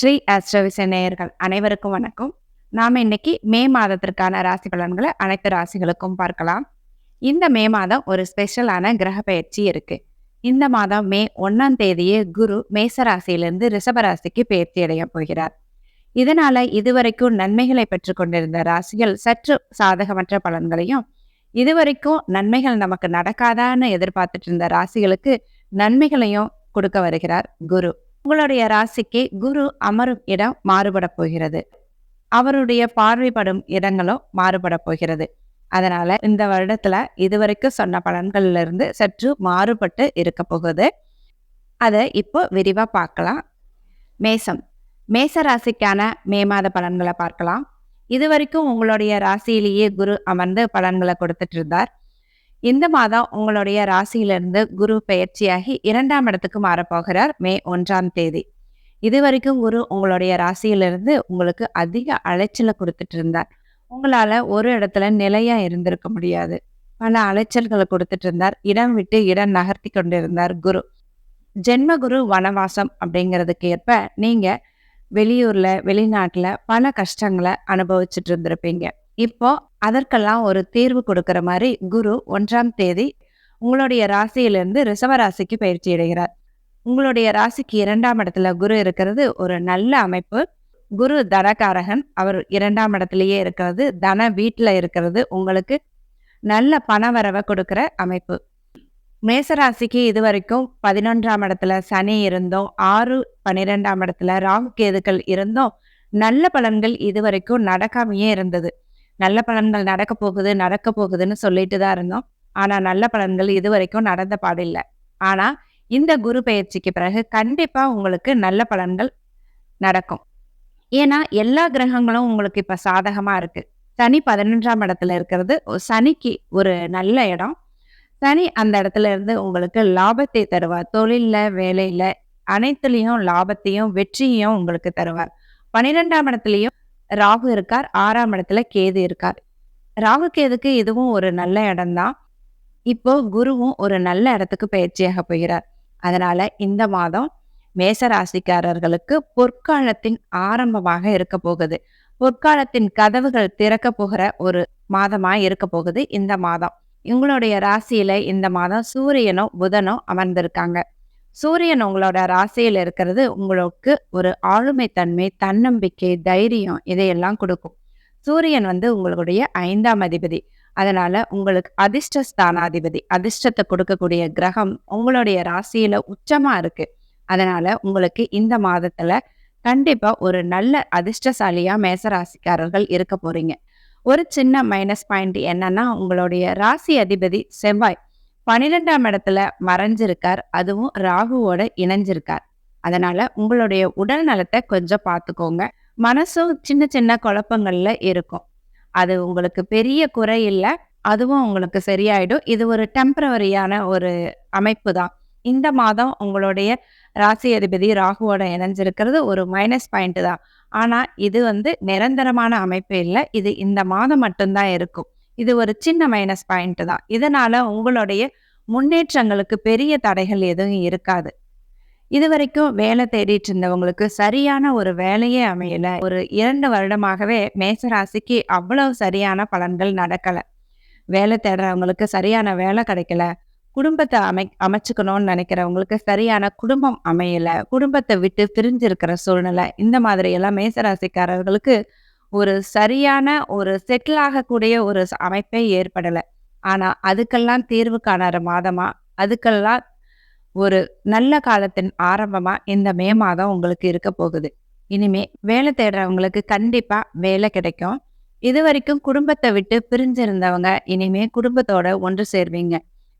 ஸ்ரீ ஆஸ்ட்ரோவிச நேயர்கள் அனைவருக்கும் வணக்கம். நாம இன்னைக்கு மே மாதத்திற்கான ராசி பலன்களை அனைத்து ராசிகளுக்கும் பார்க்கலாம். இந்த மே மாதம் ஒரு ஸ்பெஷலான கிரக பயிற்சி இருக்கு. இந்த மாதம் மே ஒன்னாம் தேதியே குரு மேச ராசியிலிருந்து ரிஷப ராசிக்கு பயிற்சி அடைய போகிறார். இதனால இதுவரைக்கும் நன்மைகளை பெற்று கொண்டிருந்த ராசிகள் சற்று சாதகமற்ற பலன்களையும் இதுவரைக்கும் நன்மைகள் நமக்கு நடக்காதான்னு எதிர்பார்த்துட்டு இருந்த ராசிகளுக்கு நன்மைகளையும் கொடுக்க வருகிறார் குரு. உங்களுடைய ராசிக்கு குரு அமரும் இடம் மாறுபட போகிறது. அவருடைய பார்வைப்படும் இடங்களும் மாறுபட போகிறது. அதனால இந்த வருடத்துல இதுவரைக்கும் சொன்ன பலன்கள்ல இருந்து சற்று மாறுபட்டு இருக்க போகுது. அதை இப்போ விரிவா பார்க்கலாம். மேசம். மேச ராசிக்கான மே மாத பலன்களை பார்க்கலாம். இதுவரைக்கும் உங்களுடைய ராசியிலேயே குரு அமர்ந்து பலன்களை கொடுத்துட்டு இருந்தார். இந்த மாதம் உங்களுடைய ராசியிலிருந்து குரு பெயர்ச்சியாகி இரண்டாம் இடத்துக்கு மாறப்போகிறார் மே ஒன்றாம் தேதி. இது வரைக்கும் குரு உங்களுடைய ராசியிலிருந்து உங்களுக்கு அதிக அலைச்சலை கொடுத்துட்டு இருந்தார். உங்களால ஒரு இடத்துல நிலையா இருந்திருக்க முடியாது. பல அலைச்சல்களை கொடுத்துட்டு இருந்தார். இடம் விட்டு இடம் நகர்த்தி கொண்டிருந்தார் குரு. ஜென்ம குரு வனவாசம் அப்படிங்கிறதுக்கு ஏற்ப நீங்க வெளியூர்ல வெளிநாட்டுல பல கஷ்டங்களை அனுபவிச்சுட்டு இருந்திருப்பீங்க. இப்போ அதற்கெல்லாம் ஒரு தீர்வு கொடுக்கிற மாதிரி குரு ஒன்றாம் தேதி உங்களுடைய ராசியிலிருந்து ரிஷப ராசிக்கு பயிற்சி அடைகிறார். உங்களுடைய ராசிக்கு இரண்டாம் இடத்துல குரு இருக்கிறது ஒரு நல்ல அமைப்பு. குரு தனகாரகன் அவர் இரண்டாம் இடத்துலயே இருக்கிறது. தன வீட்டில் இருக்கிறது. உங்களுக்கு நல்ல பணவரவை கொடுக்கிற அமைப்பு. மேசராசிக்கு இது வரைக்கும் பதினொன்றாம் இடத்துல சனி இருந்தோம். ஆறு பன்னிரெண்டாம் இடத்துல ராகு கேதுக்கள் இருந்தோம். நல்ல பலன்கள் இது வரைக்கும் நடக்காமையே இருந்தது. நல்ல பலன்கள் நடக்க போகுது நடக்க போகுதுன்னு சொல்லிட்டு தான் இருந்தோம். ஆனால் நல்ல பலன்கள் இது வரைக்கும் நடந்த பாடில்லை ஆனால் இந்த குரு பயிற்சிக்கு பிறகு கண்டிப்பாக உங்களுக்கு நல்ல பலன்கள் நடக்கும். ஏன்னா எல்லா கிரகங்களும் உங்களுக்கு இப்போ சாதகமாக இருக்குது சனி பதினொன்றாம் இடத்துல இருக்கிறது சனிக்கு ஒரு நல்ல இடம். சனி அந்த இடத்துல இருந்து உங்களுக்கு லாபத்தை தருவார். தொழிலில் வேலையில் அனைத்துலேயும் லாபத்தையும் வெற்றியையும் உங்களுக்கு தருவார். பன்னிரெண்டாம் இடத்துலையும் ராகு இருக்கார் ஆறாம் இடத்துல கேது இருக்கார். ராகு கேதுக்கு இதுவும் ஒரு நல்ல இடம்தான். இப்போ குருவும் ஒரு நல்ல இடத்துக்கு பயிற்சியாக போகிறார். அதனால இந்த மாதம் மேச ராசிக்காரர்களுக்கு பொற்காலத்தின் ஆரம்பமாக இருக்க போகுது. பொற்காலத்தின் கதவுகள் திறக்க போகிற ஒரு மாதமா இருக்க போகுது இந்த மாதம். உங்களுடைய ராசியில இந்த மாதம் சூரியனும் புதனும் அமர்ந்திருக்காங்க. சூரியன் உங்களோட ராசியில் இருக்கிறது உங்களுக்கு ஒரு ஆளுமைத்தன்மை தன்னம்பிக்கை தைரியம் இதையெல்லாம் கொடுக்கும். சூரியன் வந்து உங்களுடைய ஐந்தாம் அதிபதி. அதனால உங்களுக்கு அதிர்ஷ்ட ஸ்தானாதிபதி அதிர்ஷ்டத்தை கொடுக்கக்கூடிய கிரகம் உங்களுடைய ராசியில உச்சமா இருக்கு. அதனால உங்களுக்கு இந்த மாதத்துல கண்டிப்பா ஒரு நல்ல அதிர்ஷ்டசாலியா மேச ராசிக்காரர்கள் இருக்க போறீங்க. ஒரு சின்ன மைனஸ் பாயிண்ட் என்னன்னா உங்களுடைய ராசி அதிபதி செவ்வாய். பன்னிரெண்டாம் இடத்துல மறைஞ்சிருக்கார். அதுவும் ராகுவோட இணைஞ்சிருக்கார். அதனால உங்களுடைய உடல் நலத்தை கொஞ்சம் பார்த்துக்கோங்க. மனசும் சின்ன சின்ன குழப்பங்கள்ல இருக்கும். அது உங்களுக்கு பெரிய குறை இல்லை. அதுவும் உங்களுக்கு சரியாயிடும். இது ஒரு டெம்பரவரியான ஒரு அமைப்பு தான். இந்த மாதம் உங்களுடைய ராசி அதிபதி ராகுவோட இணைஞ்சிருக்கிறது ஒரு மைனஸ் பாயிண்ட் தான். ஆனா இது வந்து நிரந்தரமான அமைப்பு இல்லை. இது இந்த மாதம் மட்டும்தான் இருக்கும். இது ஒரு சின்ன மைனஸ் பாயிண்ட் தான். இதனால உங்களுடைய முன்னேற்றங்களுக்கு பெரிய தடைகள் எதுவும் இருக்காது. இது வரைக்கும் வேலை தேடிட்டு இருந்தவங்களுக்கு சரியான ஒரு வேலையே அமையல. ஒரு இரண்டு வருடமாகவே மேசராசிக்கு அவ்வளவு சரியான பலன்கள் நடக்கல. வேலை தேடுறவங்களுக்கு சரியான வேலை கிடைக்கல. குடும்பத்தை அமை அமைச்சுக்கணும்னு நினைக்கிறவங்களுக்கு சரியான குடும்பம் அமையல. குடும்பத்தை விட்டு பிரிஞ்சிருக்கிற சூழ்நிலை இந்த மாதிரி எல்லாம் மேசராசிக்காரர்களுக்கு ஒரு சரியான ஒரு செட்டில் ஆகக்கூடிய ஒரு அமைப்பே ஏற்படலை. ஆனால் அதுக்கெல்லாம் தீர்வு காணற மாதமா அதுக்கெல்லாம் ஒரு நல்ல காலத்தின் ஆரம்பமா இந்த மே மாதம் உங்களுக்கு இருக்க போகுது. இனிமே வேலை தேடுறவங்களுக்கு கண்டிப்பா வேலை கிடைக்கும். இது வரைக்கும் குடும்பத்தை விட்டு பிரிஞ்சிருந்தவங்க இனிமே குடும்பத்தோட ஒன்று சேர்வீங்க.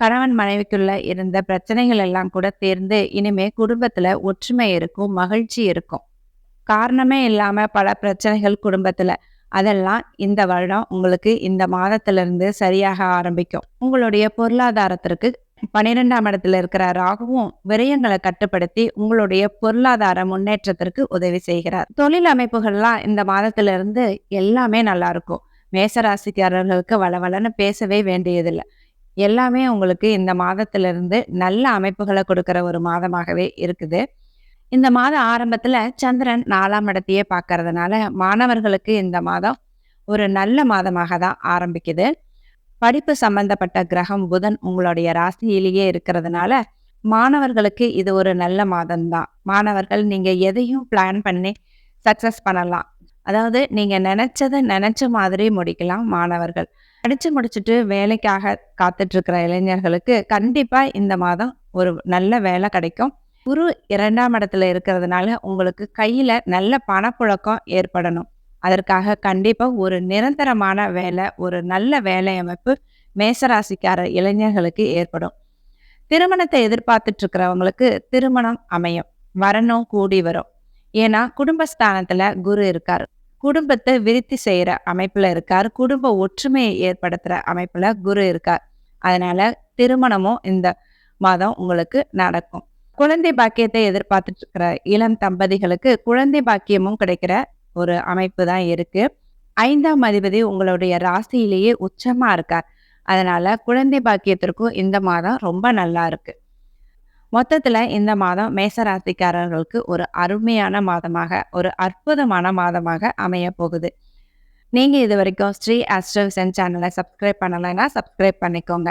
கணவன் மனைவிக்குள்ள இருந்த பிரச்சனைகள் எல்லாம் கூட தேர்ந்து இனிமே குடும்பத்துல ஒற்றுமை இருக்கும் மகிழ்ச்சி இருக்கும். காரணமே இல்லாமல் பல பிரச்சனைகள் குடும்பத்தில். அதெல்லாம் இந்த வருடம் உங்களுக்கு இந்த மாதத்திலிருந்து சரியாக ஆரம்பிக்கும். உங்களுடைய பொருளாதாரத்திற்கு பன்னிரெண்டாம் இடத்துல இருக்கிற ராகுவும் விரயங்களை கட்டுப்படுத்தி உங்களுடைய பொருளாதார முன்னேற்றத்திற்கு உதவி செய்கிறார். தொழில் அமைப்புகள்லாம் இந்த மாதத்திலிருந்து எல்லாமே நல்லா இருக்கும். மேசராசிக்காரர்களுக்கு வளவளன்னு பேசவே வேண்டியதில்லை. எல்லாமே உங்களுக்கு இந்த மாதத்திலிருந்து நல்ல அமைப்புகளை கொடுக்கிற ஒரு மாதமாகவே இருக்குது. இந்த மாத ஆரம்பத்துல சந்திரன் நாலாம் இடத்தையே பார்க்கறதுனால மாணவர்களுக்கு இந்த மாதம் ஒரு நல்ல மாதமாக தான் ஆரம்பிக்குது. படிப்பு சம்பந்தப்பட்ட கிரகம் புதன் உங்களுடைய ராசியிலேயே இருக்கிறதுனால மாணவர்களுக்கு இது ஒரு நல்ல மாதம்தான் மாணவர்கள் நீங்க எதையும் பிளான் பண்ணி சக்சஸ் பண்ணலாம். அதாவது நீங்க நினைச்சதை நினைச்ச மாதிரி முடிக்கலாம் மாணவர்கள். படிச்சு முடிச்சுட்டு வேலைக்காக காத்துட்டு இருக்கிற இளைஞர்களுக்கு கண்டிப்பா இந்த மாதம் ஒரு நல்ல வேலை கிடைக்கும். குரு இரண்டாம் இடத்துல இருக்கிறதுனால உங்களுக்கு கையில நல்ல பணப்புழக்கம் ஏற்படணும். அதற்காக கண்டிப்பா ஒரு நிரந்தரமான வேலை ஒரு நல்ல வேலை அமைப்பு மேசராசிக்கார இளைஞர்களுக்கு ஏற்படும். திருமணத்தை எதிர்பார்த்துட்டு இருக்கிறவங்களுக்கு திருமணம் அமையும். வரணும் கூடி வரும். ஏன்னா குடும்பஸ்தானத்துல குரு இருக்காரு. குடும்பத்தை விருத்தி செய்யற அமைப்புல இருக்கார். குடும்ப ஒற்றுமையை ஏற்படுத்துற அமைப்புல குரு இருக்கார். அதனால திருமணமும் இந்த மாதம் உங்களுக்கு நடக்கும். குழந்தை பாக்கியத்தை எதிர்பார்த்துட்டு இருக்கிற இளம் தம்பதிகளுக்கு குழந்தை பாக்கியமும் கிடைக்கிற ஒரு அமைப்பு தான் இருக்கு. ஐந்தாம் அதிபதி உங்களுடைய ராசியிலேயே உச்சமா இருக்கார். அதனால குழந்தை பாக்கியத்திற்கும் இந்த மாதம் ரொம்ப நல்லா இருக்கு. மொத்தத்துல இந்த மாதம் மேசராசிக்காரர்களுக்கு ஒரு அருமையான மாதமாக ஒரு அற்புதமான மாதமாக அமைய போகுது. நீங்க இது வரைக்கும் ஸ்ரீ ஆஸ்ட்ரோவிசன் சேனலை சப்ஸ்கிரைப் பண்ணலைன்னா சப்ஸ்கிரைப் பண்ணிக்கோங்க.